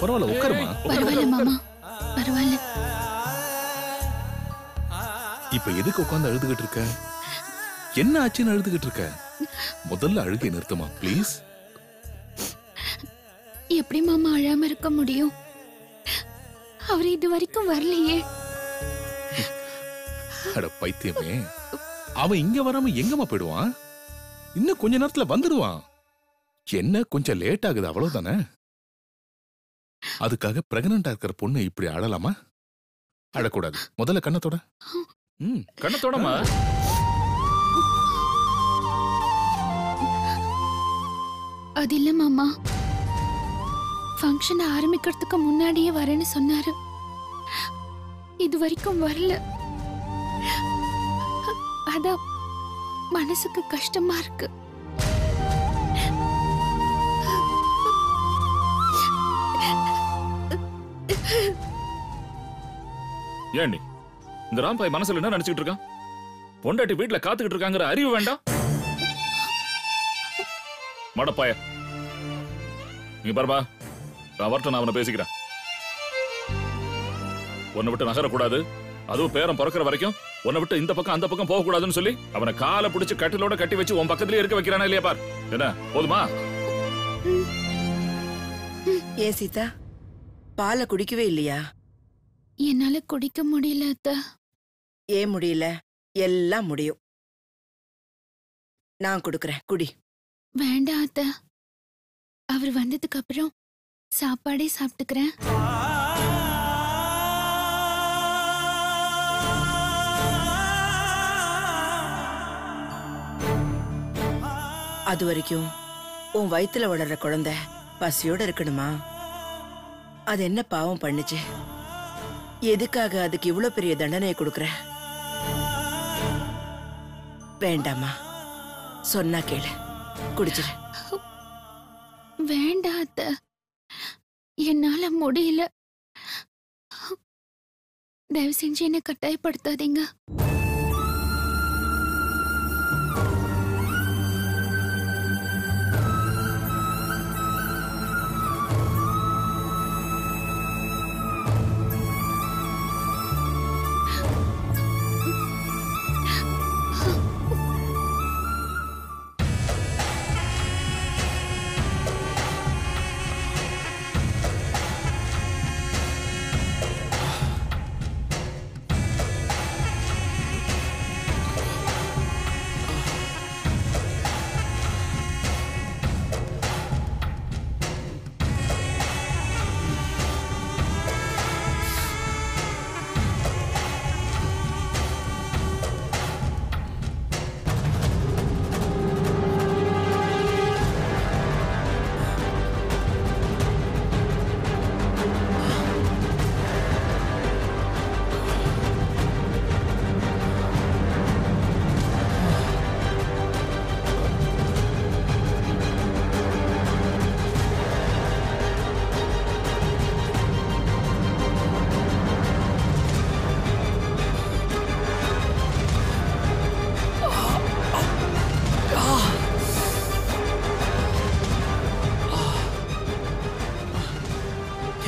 பரவாயில்ல பரவாயில்ல உட்காருமா பரவாயில்ல மாமா. பரவாயில்ல. இப்ப எதுக்கு உட்கார்ந்து அழுதுகிட்டு இருக்க? என்ன ஆச்சுன்னு அழுதுகிட்டு இருக்க? முதல்ல அழுகை நிறுத்துமா ப்ளீஸ் எப்படி மாமா அழாம இருக்க முடியும்? அவர் இது வரைக்கும் வரலையே. அட பைத்தியமே. அவன் இங்க வராம எங்கம்மா போயிடுவான்? இன்னும் கொஞ்ச நேரத்துல வந்துடுவான் என்ன கொஞ்சம் லேட் ஆகுது அவ்வளவுதானே? அதுக்காக பிரெக்னண்டா இருக்கிற பொண்ணு இப்படி அழலாமா? அழக்கூடாது. முதல்ல கண்ணத்தோட ம் கண்ணத்தோடமா அது இல்ல மாமா. ஃபங்க்ஷன் ஆரம்பிக்கிறதுக்கு முன்னாடியே வரேன்னு சொன்னாரு. இது வரைக்கும் வரல. அதான் மனசுக்கு கஷ்டமா இருக்கு. ஏண்டி? இந்த ராம்பாய் மனசுல என்ன நினைச்சுட்டு இருக்கான் பொண்டாட்டி வீட்டுல காத்துக்கிட்டு இருக்காங்கிற அறிவு வேண்டாம். மடப்பாய நீ பரபா நான் வரட்டும் நான் அவனை பேசிக்கிறேன். உன்னை விட்டு நகரக்கூடாது. அதுவும் பேரன் பிறக்கிற வரைக்கும் உன்னை விட்டு இந்த பக்கம் அந்த பக்கம் போகக்கூடாதுன்னு சொல்லி அவனை காலை பிடிச்சு கட்டிலோட கட்டி வச்சு உன் பக்கத்துலயே இருக்க வைக்கிறானா இல்லையா பார்? என்ன போதுமா? ஏ சீதா? பாலை குடிக்கவே இல்லையா? என்னால குடிக்க முடியல அத்தை. ஏன் முடியல? எல்லாம் முடியும். நான் கொடுக்கறேன். குடி. வேண்டாம் அத்தை. அவர் வந்ததுக்கு அப்புறம் சாப்பாடே சாப்பிட்டுக்கிறேன். அது வரைக்கும் உன் வயித்துல வளர்ற குழந்தை பசியோட இருக்கணுமா? அது என்ன பாவம் பண்ணுச்சு? எதுக்காக அதுக்கு இவ்வளவு பெரிய தண்டனையை கொடுக்கற? வேண்டாமா சொன்னா கேளு. குடிச்சிரு. வேண்டாம் என்னால முடியல. தயவு செஞ்சு என்ன கட்டாயப்படுத்தாதீங்க.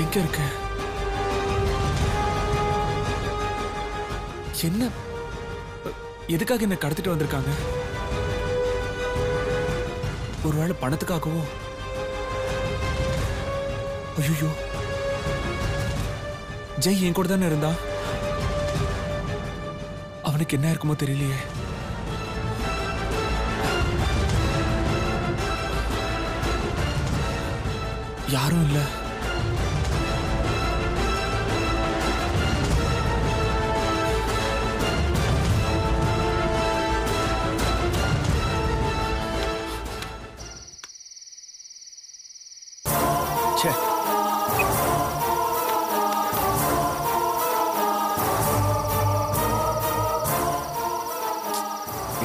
எங்க இருக்க? என்ன? எதுக்காக என்ன கடத்திட்டு வந்திருக்காங்க? ஒருவேளை பணத்துக்காகவோ ஐயோ ஜெய் என் கூட தானே இருந்தா? அவனுக்கு என்ன இருக்குமோ தெரியலையே. யாரும் இல்லை. ச்சே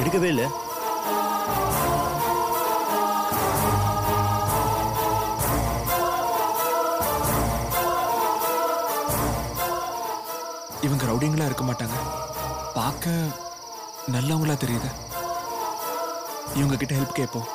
எடுக்கவே இல்லை. இவங்க ரவுடிங்களா இருக்க மாட்டாங்க. பார்க்க நல்லவங்களா தெரியுது. இவங்க கிட்ட ஹெல்ப் கேட்போம்.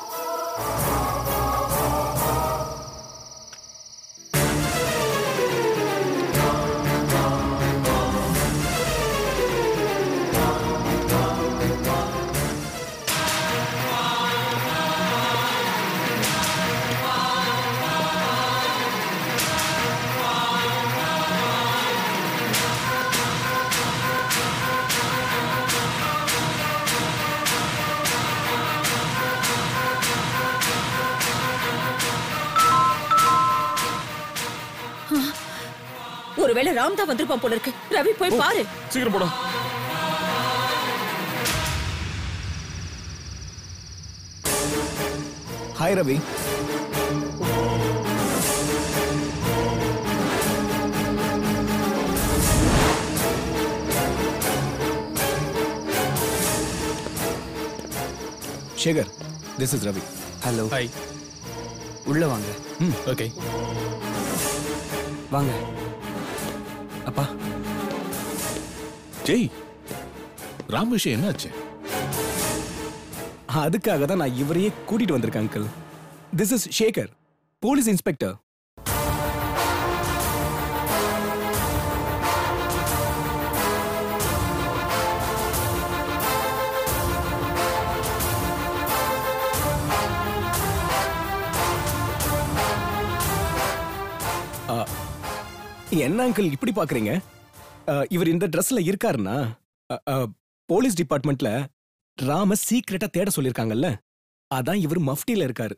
ராம் தான் வந்திருப்பான் போல இருக்கு. ரவி போய் பாரு. சீக்கிரம் போடா. Hi Ravi Sekar this is Ravi hello hi உள்ள வாங்க. ம் ஓகே வாங்க. அப்பா. ஜெய் ராம் விஷயம் என்னாச்சு? அதுக்காக தான் நான் இவரையே கூட்டிட்டு வந்திருக்கேன் uncle. This is Sekar police inspector என்ன அங்கிள் இப்படி பாக்குறீங்க? இவர் இந்த ட்ரெஸ்ல இருக்காருன்னா போலீஸ் டிபார்ட்மெண்ட்ல ராம சீக்கிரட்டா தேட சொல்லிருக்காங்கல்ல அதான் இவர் மஃப்டில இருக்காரு.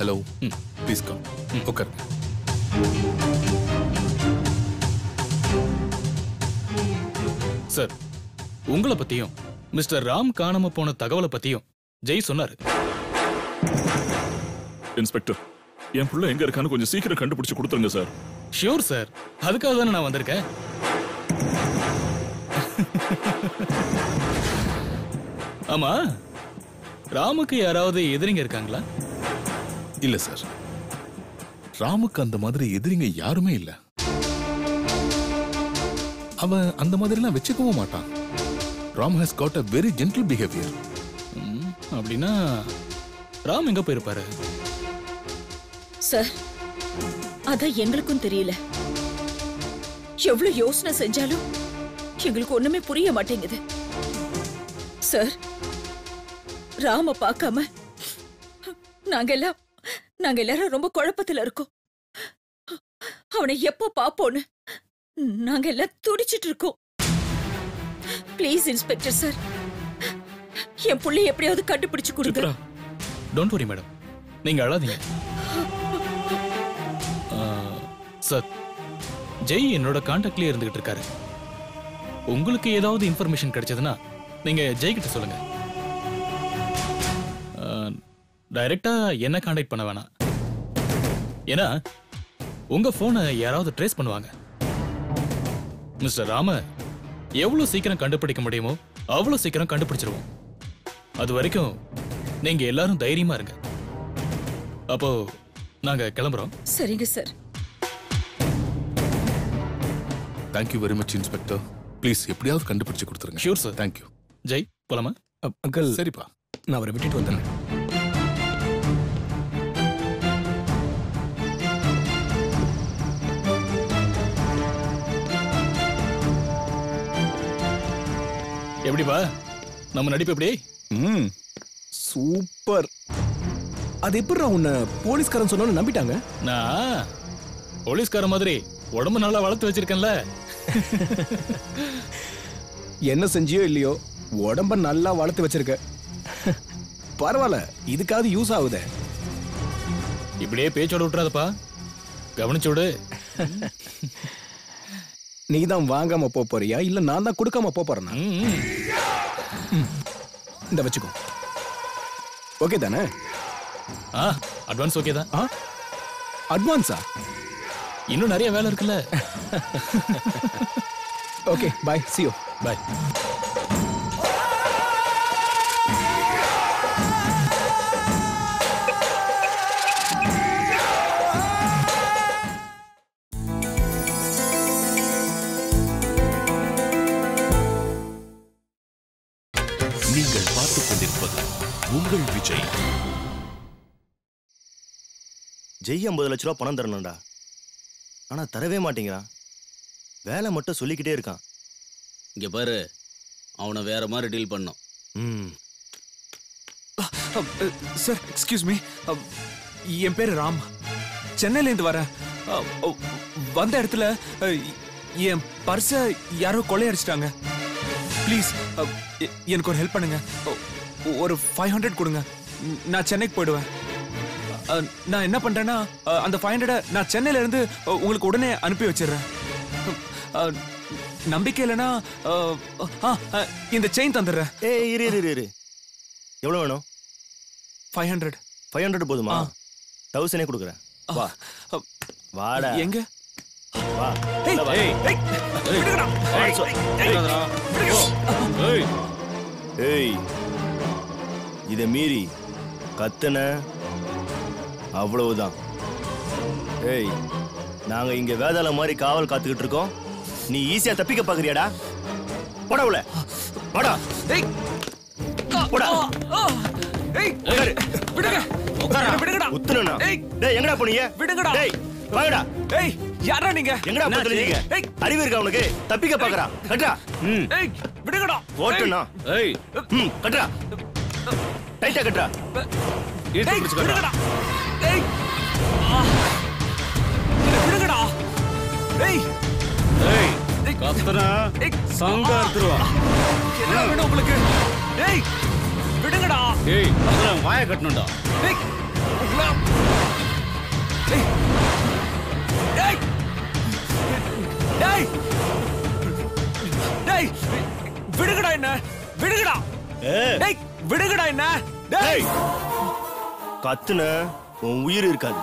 ஹலோ ப்ளீஸ் கம் உட்கார் சார் உங்களை பத்தியும் மிஸ்டர் ராம் காணாம போன தகவலை பத்தியும் ஜெய் சொன்னாரு. இன்ஸ்பெக்டர். என் புள்ள எங்க இருக்கான்னு கொஞ்சம் சீக்கிரம் கண்டுபிடிச்சு கொடுத்துருங்க சார். ஷியோர் சார் அதுக்காக தானே நான் வந்திருக்கேன். ஆமா ராமுக்கு யாராவது எதிரிங்க இருக்காங்களா? இல்ல சார். ராமுக்கு அந்த மாதிரி எதிரிங்க யாருமே இல்ல. அவன் அந்த மாதிரிலாம் வச்சுக்கவும் மாட்டான். Ram has got a very gentle behaviour அப்படின்னா ராம் எங்க போயிருப்பாரு? சார் அதான் எங்களுக்கும் தெரியல. எவ்வளவு யோசனை செஞ்சாலும் எங்களுக்கு ஒண்ணுமே புரிய மாட்டேங்குது. சார் ராம பார்க்காம நாங்க எல்லாம் நாங்க எல்லாரும் ரொம்ப குழப்பத்துல இருக்கோம். அவனை எப்போ பாப்போன்னு நாங்க எல்லாம் துடிச்சிட்டு இருக்கோம். ப்ளீஸ் இன்ஸ்பெக்டர் சார் என் புள்ளி எப்படியாவது கண்டுபிடிச்சு கொடுங்க. டோன்ட் வரி மேடம் நீங்க அழாதீங்க. சார் ஜெய் என்னோட கான்டாக்ட்லயே இருந்துகிட்டு இருக்காரு. உங்களுக்கு ஏதாவது இன்ஃபர்மேஷன் கிடைச்சதுன்னா நீங்க ஜெய் கிட்ட சொல்லுங்க. டைரக்டா என்ன கான்டாக்ட் பண்ண வேணாம். ஏன்னா உங்க போனை யாராவது ட்ரேஸ் பண்ணுவாங்க. மிஸ்டர் ராம எவ்வளவு சீக்கிரம் கண்டுபிடிக்க முடியுமோ அவ்வளவு சீக்கிரம் கண்டுபிடிச்சிருவோம். அது வரைக்கும் நீங்க எல்லாரும் தைரியமா இருங்க. அப்போ நாங்க கிளம்புறோம். சரிங்க sir. Thank you very much inspector please எப்படியாவது கண்டுபிடிச்சு கொடுத்துருங்க. ஷூர் சார் தேங்க்யூ ஜெய் போலாமா? அங்கிள். சரிப்பா. நான் அவரை விட்டுட்டு வந்துடுறேன். எப்படிப்பா? நம்ம நடிப்பு எப்படி? ம் சூப்பர். அது எப்படிடா உன்னை போலீஸ்காரன் சொன்னாலும் நம்பிட்டாங்க? நான் போலீஸ்கார மாதிரி உடம்பு நல்லா வளர்த்து வச்சிருக்கேன்ல. என்ன செஞ்சியோ இல்லையோ உடம்ப நல்லா வளர்த்து வச்சிருக்க. பரவாயில்ல இதுக்காவது யூஸ் ஆகுதே. இப்படியே பேச்சோட விட்டுறாதப்பா. கவனிச்சு விடு. நீ தான் வாங்காம போறியா? இல்ல நான் தான் கொடுக்காம போறேனா. இந்த வச்சுக்கோ. ஓகே தானே? ஆ அட்வான்ஸ் ஓகே தான். ஆ? அட்வான்ஸா இன்னும் நிறைய வேலை இருக்குல்ல? ஓகே பாய் சியோ பாய் நீங்கள் பார்த்துக் கொண்டிருப்பது உங்கள் விஜய். ஜெய் ஐம்பது லட்ச ரூபா பணம் தரணும்டா. ஆனா தரவே மாட்டேங்கிறான். வேலை மட்டும் சொல்லிக்கிட்டே இருக்கான். இங்க பாரு அவனை வேற மாதிரி டீல் பண்ணோம். ம். சார் எக்ஸ்கியூஸ் மீ என் பேரு ராம். சென்னையிலேருந்து வரேன். வந்த இடத்துல என் பர்ஸை யாரோ கொள்ளையடிச்சிட்டாங்க. ப்ளீஸ் எனக்கு ஒரு ஹெல்ப் பண்ணுங்க. ஒரு ஃபைவ் ஹண்ட்ரட் கொடுங்க. நான் சென்னைக்கு போயிடுவேன். நான் என்ன பண்றேன்னா அந்த ஃபைவ் ஹண்ட்ரடை நான் சென்னையில இருந்து உங்களுக்கு உடனே அனுப்பி வச்சிடுறேன். நம்பிக்கை இல்லைன்னா இந்த செயின் தந்துடுறேன். ஏய் இரு இரு இரு, எவ்வளவு வேணும்? ஃபைவ் ஹண்ட்ரட் ஃபைவ் ஹண்ட்ரட் போதுமா? தௌசண்டே கொடுக்குறேன். வா. வாடா. எங்க? வா. ஏய். இத மீறி கத்துன அவ்வளவுதான். ஏய் நாங்க இங்க வேதாள மாதிரி காவல் காத்துக்கிட்டு இருக்கோம். நீ ஈஸியா தப்பிக்க பாக்குறியாடா? போடா உள்ள. போடா. ஏய், போடா. ஏய், உட்காரு. விடுங்க. என்னை விடுங்கடா. உத்துனா ஏய், டேய் எங்கடா போனீங்க? விடுங்கடா. டேய் வாங்கடா. ஏய், யாரா நீங்க? எங்கடா தெரிஞ்சீங்க ஏய், அறிவு இருக்கா உனக்கு? தப்பிக்க பாக்குறா. கட்டா ம். ஏய், விடுங்கடா. ஓட்டுனா ஏய். ம் கட்டா டைட்டா கட்டா ஏய், ஏய், விடுங்கடா. விடுங்கடா. ஏய். ஏய், கத்தனா சங்க எடுத்துருவா. என்ன வேணும் உங்களுக்கு? ஏய். விடுங்கடா. ஏய் அதெல்லாம் வாய கட்டணும்டா. ஏய். ஏய். ஏய். ஏய். விடுங்கடா என்ன? விடுங்கடா. ஏய். விடுங்கடா என்ன? டேய் கத்துன உன் உயிர் இருக்காது.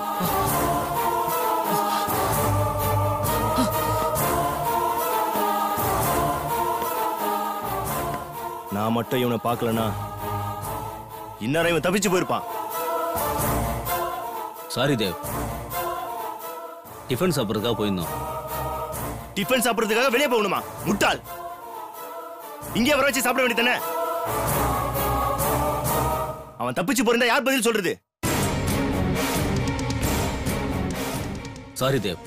நான் மட்டும் இவனை பார்க்கலனா இந்நேரம் இவன் தப்பிச்சு போயிருப்பான். சாரி தேவ் டிஃபன் சாப்பிட்றதுக்காக போயிருந்தோம். டிஃபன் சாப்பிடுறதுக்காக வெளியே போகணுமா? முட்டாள். இங்கே வர வச்சு சாப்பிட வேண்டியதானே அவன் தப்பிச்சு போயிருந்தா யார் பதில் சொல்றது? சாரி தேவ்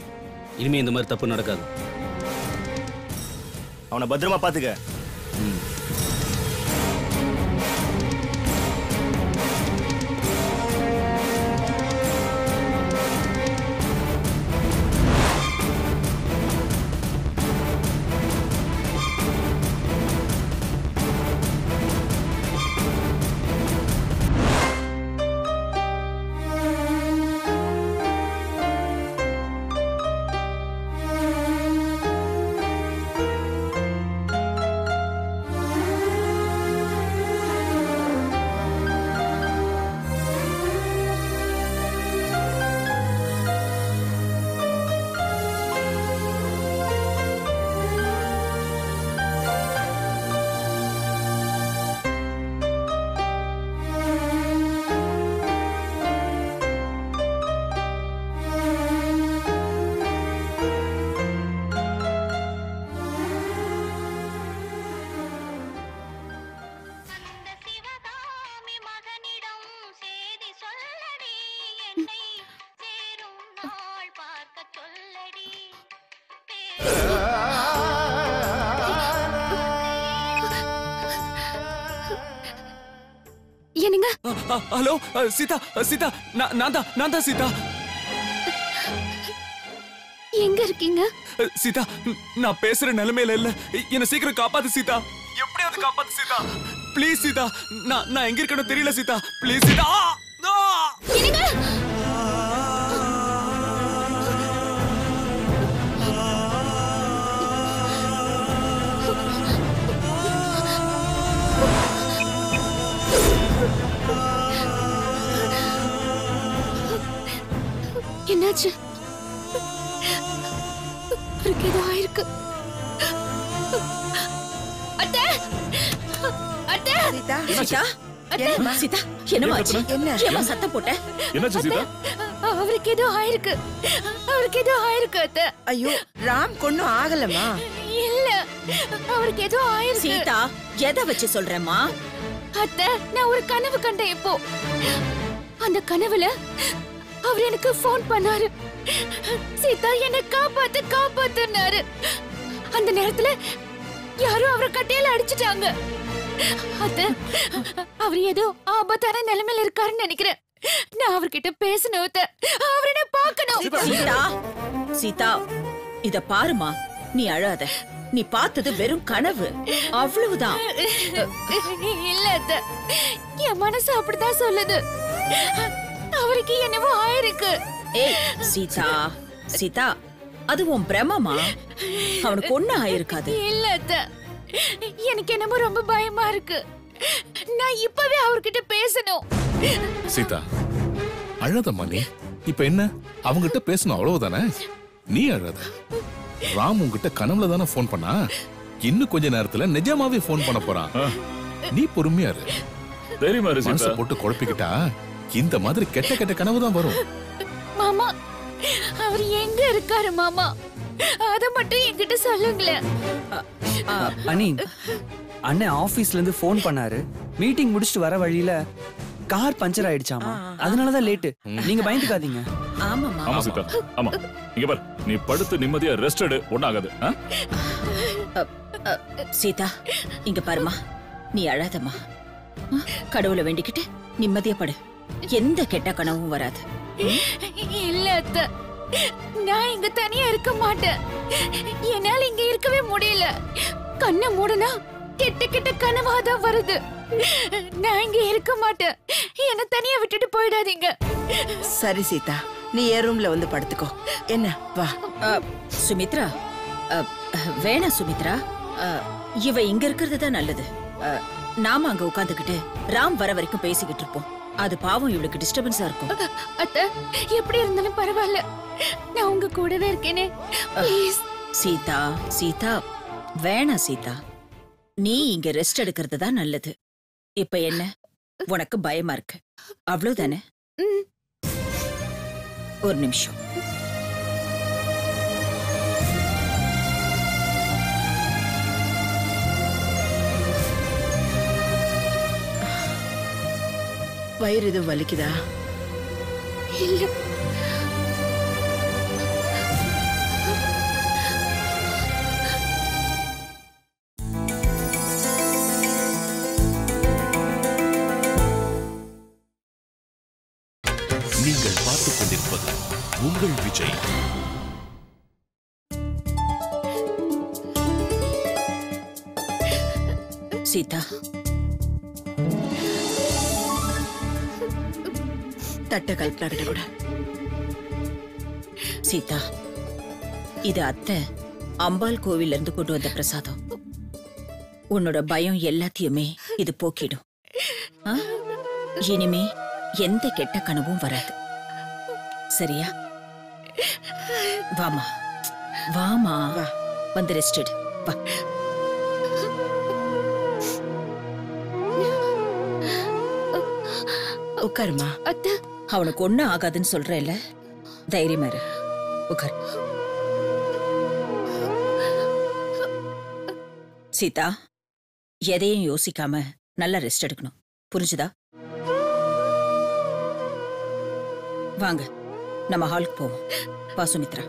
இனிமே இந்த மாதிரி தப்பு நடக்காது. அவனை பத்திரமா பாத்துக்க. ஹலோ சீதா சீதா நான் தான் நான் தான் சீதா. எங்க இருக்கீங்க? சீதா நான் பேசுற நிலைமையில இல்ல. என்ன சீக்கிரம் காப்பாத்து சீதா. எப்படியாவது காப்பாத்து சீதா. ப்ளீஸ் சீதா. நான் நான் எங்க இருக்கேன்னு தெரியல சீதா. ப்ளீஸ் சீதா. என்னாச்சு? அவருக்கு ஏதோ ஆயிருக்கு. அத்தை! அத்தை! சீதா சீதா. என்னம்மா? சீதா? என்னமாச்சு என்ன? ஏமா சத்தம் போட்ட? என்னாச்சு சீதா? அவருக்கு ஏதோ ஆயிருக்கு. அவருக்கு ஏதோ ஆயிருக்கு அத்தை. ஐயோ ராம் கொன்னும் ஆகலமா இல்ல அவருக்கு ஏதோ ஆயிருக்கு. சீதா எதை வச்சு சொல்றேம்மா? அத்தை நான் ஒரு கனவு கண்டேன் இப்போ. அந்த கனவுல அவர் எனக்கு ஃபோன் பண்ணாரு. சீதா என்ன காப்பாத்து காப்பாத்துனாரு அந்த நேரத்துல யாரோ அவரை கட்டையில அடிச்சிட்டாங்க. அத்தை அவர் ஏதோ ஆபத்தான நிலைமையில இருக்காருன்னு நினைக்கிறேன். நான் அவர்கிட்ட பேசணும். அவரை நான் பார்க்கணும். சீதா. சீதா இத பாருமா. நீ அழாத. நீ பார்த்தது வெறும் கனவு. அவ்வளவுதான். இல்ல அத்தை. என் மனசு அப்படித்தான் சொல்லுது. அவருக்கு என்னவோ ஆயிருக்கு. ஏய் சீதா சீதா அது உன் பிரமமா? அவனுக்கு ஒண்ணு ஆயிருக்காது. இல்ல அத்தை. எனக்கு என்னமோ ரொம்ப பயமா இருக்கு. நான் இப்பவே அவர்கிட்ட பேசணும். சீதா அழாதம்மா நீ இப்ப என்ன? அவங்கிட்ட பேசணும் அவ்வளவுதானே? நீ அழாத. ராம் உங்ககிட்ட கனவுல தானே ஃபோன் பண்ணா? இன்னும் கொஞ்ச நேரத்துல நிஜமாவே ஃபோன் பண்ண போறான். நீ பொறுமையா இரு. தைரியமா இரு மனசை சீதா போட்டு குழப்பிக்கிட்டா இந்த மாதிரி கெட்ட கெட்ட கனவு தான் வரும். மாமா அவர் எங்க இருக்காரு மாமா? அத மட்டும் என்கிட்ட சொல்லுங்களேன் அனி அண்ணன் ஆபீஸ்ல இருந்து ஃபோன் பண்ணாரு. மீட்டிங் முடிச்சுட்டு வர வழியில கார் பஞ்சர் ஆயிடுச்சாமா? அதனாலதான் லேட்டு. நீங்க பயந்துக்காதீங்க. ஆமாமா ஆமா சீதா ஆமா. இங்க பாரு. நீ படுத்து நிம்மதியா ரெஸ்ட் எடு. ஒண்ணாகாது. ஆ? சீதா இங்க பாருமா. நீ அழாதம்மா. கடவுளை வேண்டிக்கிட்டு நிம்மதியா படு. எந்த கெட்ட கனவும் வராது. இல்ல அத்தை. நான் இங்க தனியா இருக்க மாட்டேன். என்னால இங்க இருக்கவே முடியல. கண்ணை மூடுனா கெட்ட கெட்ட கனவாதான் வருது. நான் இங்க இருக்க மாட்டேன். என்ன தனியா விட்டுட்டு போயிடாதீங்க. சரி சீதா. நீ என் ரூம்ல வந்து படுத்துக்கோ. என்ன? வா. சுமித்ரா. அ, வேணாம் சுமித்ரா. இவ இங்க இருக்கிறது தான் நல்லது. நாம அங்க உட்காந்துக்கிட்டு ராம் வர வரைக்கும் பேசிக்கிட்டு இருப்போம். அது பாவம் இவளுக்கு டிஸ்டர்பன்ஸா இருக்கும். அத்தை எப்படி இருந்தாலும் பரவாயில்ல. நான் உங்க கூடவே இருக்கேனே. ப்ளீஸ் சீதா சீதா வேணாம் சீதா. நீ இங்க ரெஸ்ட் எடுக்கிறது தான் நல்லது. இப்ப என்ன? உனக்கு பயமா இருக்கு. அவ்வளவுதானே? ஒரு நிமிஷம். வயிறு எதுவும் வலிக்குதா? இல்ல. நீங்கள் பார்த்துக் கொண்டிருப்பது உங்கள் விஜய். சீதா தட்ட கல்பனா கிட்ட கூட சீதா இது அத்தை அம்பாள் கோவில்ல இருந்து கொண்டு வந்த பிரசாதம். உன்னோட பயம் எல்லாத்தையுமே இது போக்கிடும். இனிமே எந்த கெட்ட கனவும் வராது. சரியா? வாமா. வாமா. வந்து ரெஸ்ட் வா. உட்காருமா. அத்தை. அவனுக்கு ஒன்றும் ஆகாதுன்னு சொல்றேல்ல? தைரியமா இரு. உட்கார் சீதா எதையும் யோசிக்காம நல்லா ரெஸ்ட் எடுக்கணும். புரிஞ்சுதா? வாங்க நம்ம ஹாலுக்கு போவோம். வா சுமித்ரா.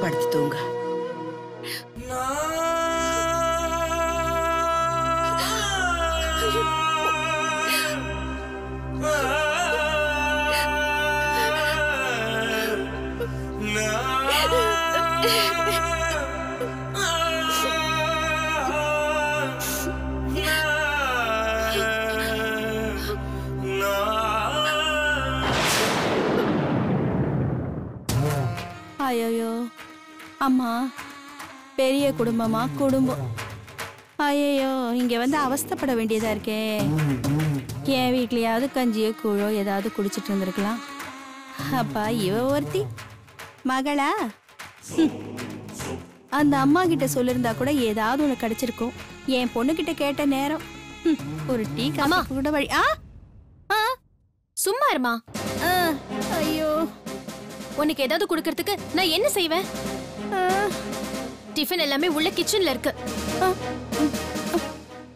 படுத்து தூங்க. அம்மா பெரிய குடும்பமா குடும்பம். ஐயோ இங்க வந்து அவஸ்தைப்பட வேண்டியதா இருக்கே. என் வீட்லயாவது கஞ்சியோ கூழோ ஏதாவது குடிச்சிட்டு இருந்திருக்கலாம். அப்பா இவ ஒருத்தி. மகளா. அந்த அம்மா கிட்ட சொல்லிருந்தா கூட ஏதாவது ஒண்ணு கிடைச்சிருக்கும். என் பொண்ணு கிட்ட நேரம். ஒரு டீ காமா கூட வழி ஆ? ஆ? சும்மா இருமா. ஐயோ. உனக்கு ஏதாவது கொடுக்கறதுக்கு நான் என்ன செய்வேன்? டிஃபன் எல்லாமே உள்ள கிச்சன்ல இருக்கு.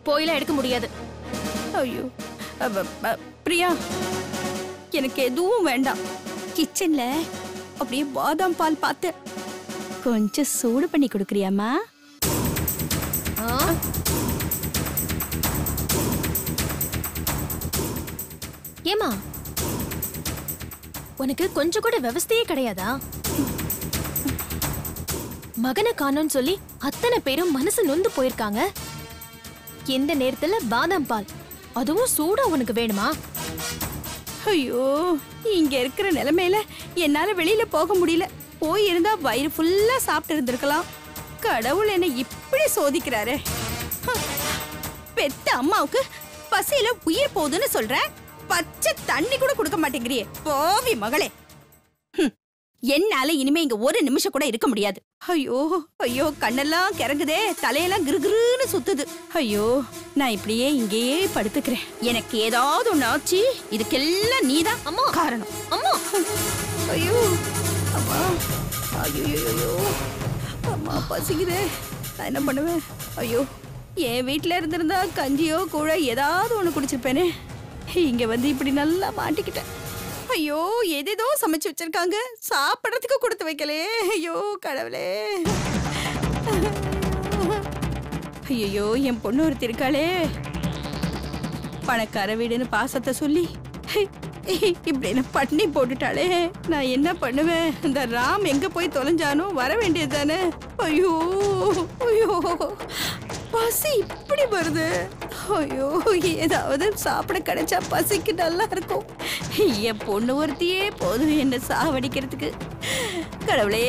போயெல்லாம் எடுக்க முடியாது. ஐயோ பிரியா எனக்கு எதுவும் வேண்டாம். கிச்சன்ல அப்படியே பாதாம் பால் பார்த்து கொஞ்சம் சூடு பண்ணி கொடுக்குறியாம்மா? ஆ? ஏமா உனக்கு கொஞ்சம் கூட விவஸ்தையே கிடையாதா? மகனை காணோம்னு சொல்லி அத்தனை பேரும் மனசு நொந்து போயிருக்காங்க. எந்த நேரத்துல பாதாம் பால்? அதுவும் சூடா உனக்கு வேணுமா? ஐயோ இங்க இருக்கிற நிலைமையில என்னால வெளியில போக முடியல. போய் இருந்தா வயிறு ஃபுல்லா சாப்பிட்டு இருந்திருக்கலாம். கடவுள் என்ன இப்படி சோதிக்கிறாரு. ஹ, பெத்த அம்மாவுக்கு பசியில உயிர் போகுதுன்னு சொல்ற? பச்சை தண்ணி கூட கொடுக்க மாட்டேங்கிறியே. போவி மகளே. என்னால இனிமே இங்க ஒரு நிமிஷம் கூட இருக்க முடியாது. ஐயோ ஐயோ கண்ணெல்லாம் கிறங்குதே. தலையெல்லாம் கிருகிருன்னு சுத்துது. ஐயோ நான் இப்படியே இங்கேயே படுத்துக்கிறேன். எனக்கு ஏதாவது ஒண்ணு ஆச்சு இதுக்கெல்லாம் நீதான் அம்மா. காரணம். அம்மா. ஐயோ அம்மா. ஐயோ அம்மா பசிக்குதே. நான் என்ன பண்ணுவேன்? ஐயோ என் வீட்டில் இருந்திருந்தா கஞ்சியோ கூழ ஏதாவது ஒன்று குடிச்சிருப்பேனே. இங்க வந்து இப்படி நல்லா மாட்டிக்கிட்டேன். ஐயோ எதேதோ சமைச்சு வச்சிருக்காங்க. சாப்பிட்றதுக்கு கொடுத்து வைக்கலையே ஐயோ கடவுளே. ஐயோ என் பொண்ணு ஒருத்தி இருக்காளே. பணக்கார வீடுன்னு பாசத்தை சொல்லி இப்படி என்ன பண்ணி போட்டுட்டாளே. நான் என்ன பண்ணுவேன்? இந்த ராம் எங்க போய் தொலைஞ்சானோ? வர வேண்டியது தானே. ஐயோ ஐயோ. பசி இப்படி வருது. ஐயோ ஏதாவது சாப்பிட கிடைச்சா பசிக்கு நல்லா இருக்கும். என் பொண்ணு ஒருத்தியே போதும் என்ன சாவடிக்கிறதுக்கு. கடவுளே.